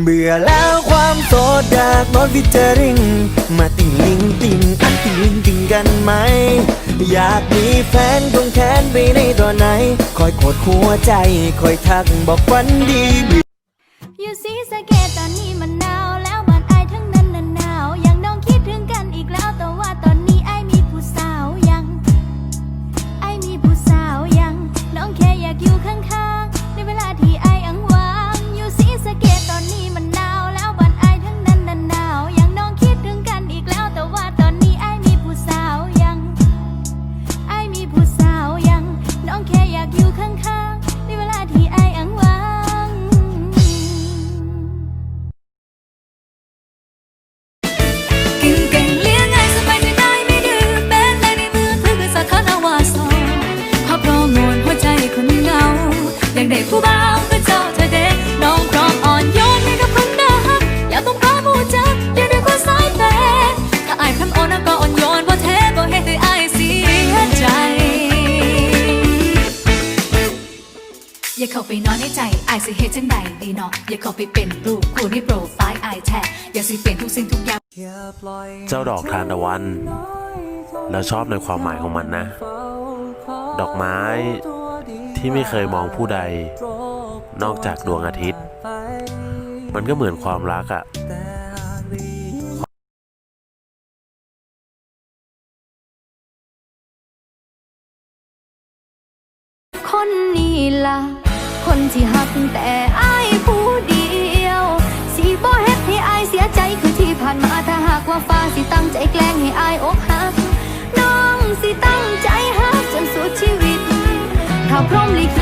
เบื่อแล้วความโสดอยากนอนฟิเจอริง มาติ่งลิงติ่งอันติ่งลิงติ่งกันไหม อยากมีแฟนคงแค้นไปในตอนไหน คอยกดหัวใจ คอยทักบอกฝันดีอยู่สีสะเกตตอนนี้มันหนาวแล้วบ้านไอายทั้งนั้นน่ะหนาวยังน้องคิดถึงกันอีกแล้วแต่ว่าตอนนี้ไอมีผู้สาวยังไอมีผู้สาวยัง น้องแค่อยากอยู่ข้างๆ แค่อ อย่าเข้าไปนอนในใจไอายสิเฮ็ดจังใดดีเนาะอย่าเข้าไปเป็นรูปคู่ในโปรไฟล์ไอายแท้อย่าสิเป็นทุกสิ่งทุกอย่าง เจ้าดอกทานตะวันแล้วชอบในความหมายของมันนะ ดอกไม้ที่ไม่เคยมองผู้ใด นอกจากดวงอาทิตย์ มันก็เหมือนความรักอะคนนี้ล่ะ คนที่หักแต่อายผู้เดียว สีบ่เฮ็ดให้อายเสียใจคือที่ผ่านมาถ้าหากว่าฟ้าสิตั้งใจแกล้งให้อายอกหัก น้องสิตั้งใจหักจนสุดชีวิต ถ้าพร้อมลิขิต